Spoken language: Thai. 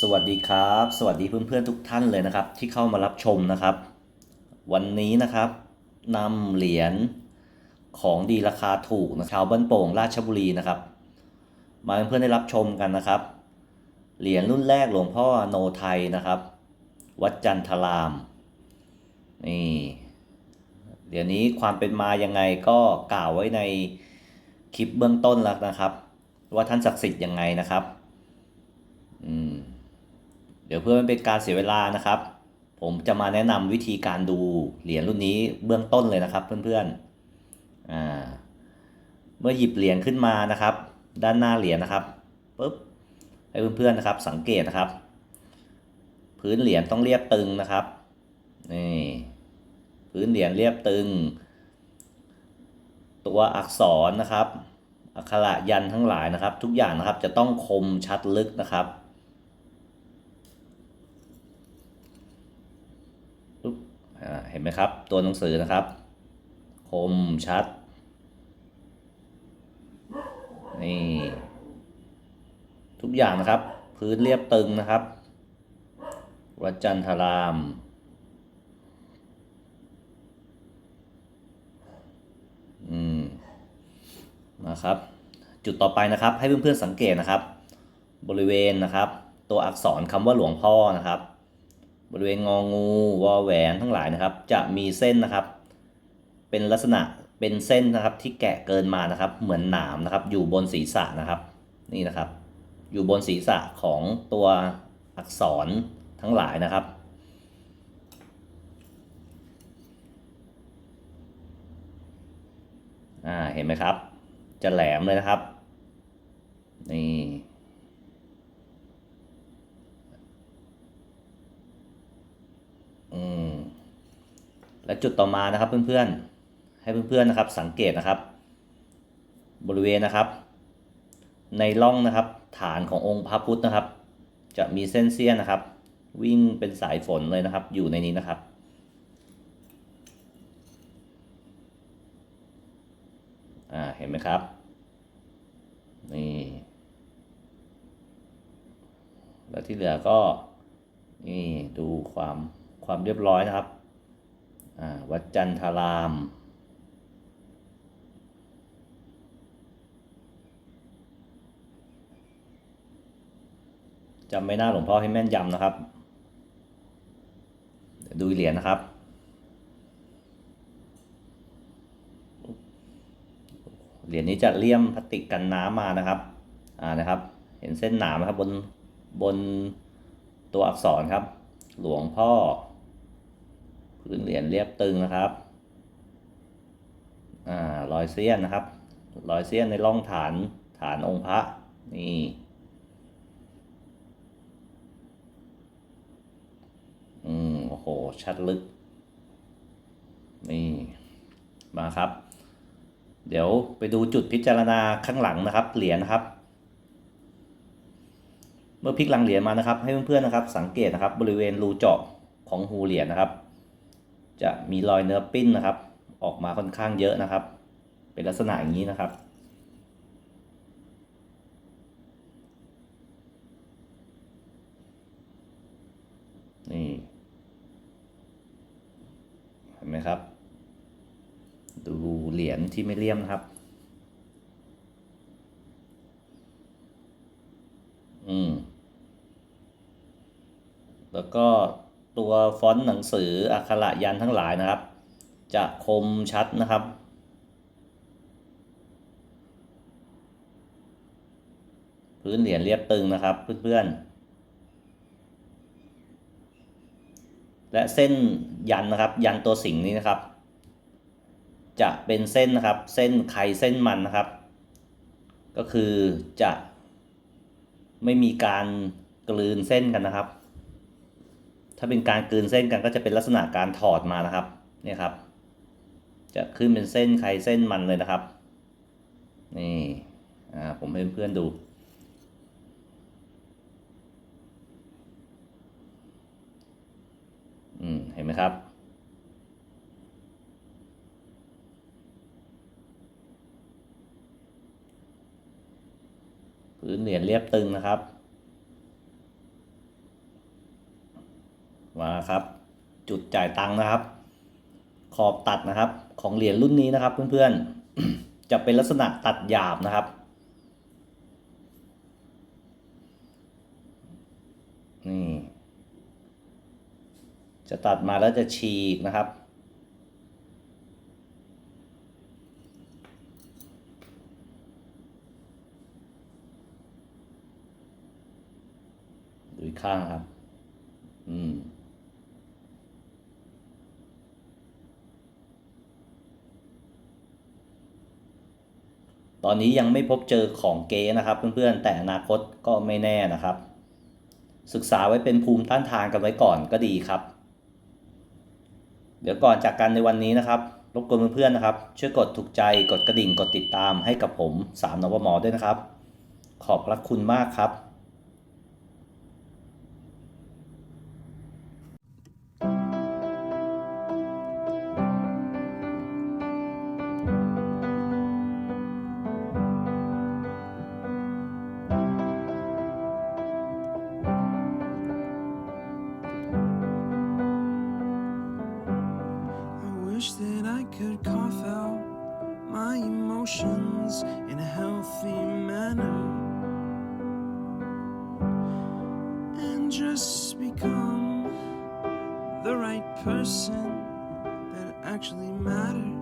สวัสดีครับ สวัสดีเพื่อนๆทุกท่านเลยนะครับ ที่เข้ามารับชมนะครับ วันนี้นะครับนำเหรียญของดีราคาถูกนะชาวบ้านโป่งราชบุรีนะครับ มาเพื่อนๆได้รับชมกันนะครับ เหรียญรุ่นแรกหลวงพ่อโนไทยนะครับ วัดจันทรามนี่เดี๋ยวนี้ความเป็นมายังไงก็กล่าวไว้ในคลิปเบื้องต้นแล้วนะครับ ว่าท่านศักดิ์สิทธิ์ยังไงนะครับ อืม เดี๋ยวเพื่อไม่เป็นการเสียเวลานะครับ ผมจะมาแนะนำวิธีการดูเหรียญรุ่นนี้เบื้องต้นเลยนะครับเพื่อนๆอ่าเมื่อหยิบเหรียญขึ้นมานะครับ ด้านหน้าเหรียญนะครับปุ๊บให้เพื่อนๆนะครับ สังเกตนะครับ พื้นเหรียญต้องเรียบตึงนะครับนี่พื้นเหรียญเรียบตึง ตัวอักษรนะครับอักขระยันทั้งหลายนะครับ ทุกอย่างนะครับจะต้องคมชัดลึกนะครับ ปุ๊บอ่า เห็นไหมครับ ตัวหนังสือนะครับ คมชัด นี่ ทุกอย่างนะครับ พื้นเรียบตึงนะครับ วัดจันทรามอืมนะครับ จุดต่อไปนะครับ ให้เพื่อนๆสังเกตนะครับ บริเวณนะครับ ตัวอักษรคำว่าหลวงพ่อนะครับ บริเวณงองูวอแหวนทั้งหลายนะครับ จะมีเส้นนะครับ เป็นลักษณะเป็นเส้นนะครับที่แกะเกินมานะครับ เหมือนหนามนะครับ อยู่บนศีรษะนะครับ นี่นะครับ อยู่บนศีรษะของตัวอักษรทั้งหลายนะครับ อ่าเห็นไหมครับ จะแหลมเลยนะครับ นี่ อืม และจุดต่อมานะครับเพื่อนๆ ให้เพื่อนๆนะครับสังเกตนะครับ บริเวณนะครับ ในร่องนะครับฐานขององค์พระพุทธนะครับ จะมีเส้นเสี้ยนนะครับ วิ่งเป็นสายฝนเลยนะครับ อยู่ในนี้นะครับอ่าเห็นไหมครับนี่แล้วที่เหลือก็นี่ดูความความเรียบร้อยนะครับ วัดจันทราม จำไม่น่าหลวงพ่อให้แม่นยำนะครับ ดูเหรียญนะครับ เหรียญนี้จะเลี่ยมพลาสติกกันน้ำมานะครับ อ่านะครับ เห็นเส้นหนามไหมครับบนบนตัวอักษรครับ หลวงพ่อ พื้นเหรียญเรียบตึงนะครับอ่ารอยเสี้ยนนะครับ รอยเสี้ยนในร่องฐานฐานองค์พระนี่อืมโอ้โห ชัดลึก นี่ มาครับ เดี๋ยวไปดูจุดพิจารณาข้างหลังนะครับ เหรียญนะครับ เมื่อพลิกหลังเหรียญมานะครับ ให้เพื่อนๆนะครับ สังเกตนะครับ บริเวณรูเจาะของหูเหรียญนะครับ จะมีรอยเนื้อปิ้นนะครับ ออกมาค่อนข้างเยอะนะครับ เป็นลักษณะอย่างนี้นะครับ นี่เห็นไหมครับ ดูเหรียญที่ไม่เลี่ยมนะครับ อืม แล้วก็ ตัวฟอนต์หนังสืออักขระยันทั้งหลายนะครับ จะคมชัดนะครับ พื้นเหรียญเรียบตึงนะครับเพื่อนๆ และเส้นยันนะครับ ยันตัวสิงนี้นะครับ จะเป็นเส้นนะครับ เส้นไขเส้นมันนะครับ ก็คือจะไม่มีการกลืนเส้นกันนะครับ ถ้าเป็นการกลืนเส้นกันก็จะเป็นลักษณะการถอดมานะครับเนี่ยครับ จะขึ้นเป็นเส้นไขเส้นมันเลยนะครับ นี่อ่าผมให้เพื่อนๆดู อืม เห็นไหมครับพื้นเหรียญเรียบตึงนะครับ มาครับ จุดจ่ายตังค์นะครับ ขอบตัดนะครับ ของเหรียญรุ่นนี้นะครับ เพื่อนๆ จะเป็นลักษณะตัดหยาบนะครับ นี่ จะตัดมาแล้วจะฉีกนะครับดูอีกข้างครับ ตอนนี้ยังไม่พบเจอของเก๊นะครับเพื่อนๆ แต่อนาคตก็ไม่แน่นะครับ ศึกษาไว้เป็นภูมิต้านทานกันไว้ก่อนก็ดีครับ เดี๋ยวก่อนจากกันในวันนี้นะครับ รบกวนเพื่อนๆนะครับ ช่วยกดถูกใจ กดกระดิ่ง กดติดตามให้กับผมสามนวมอด้วยนะครับ ขอบพระคุณมากครับ person that actually matters.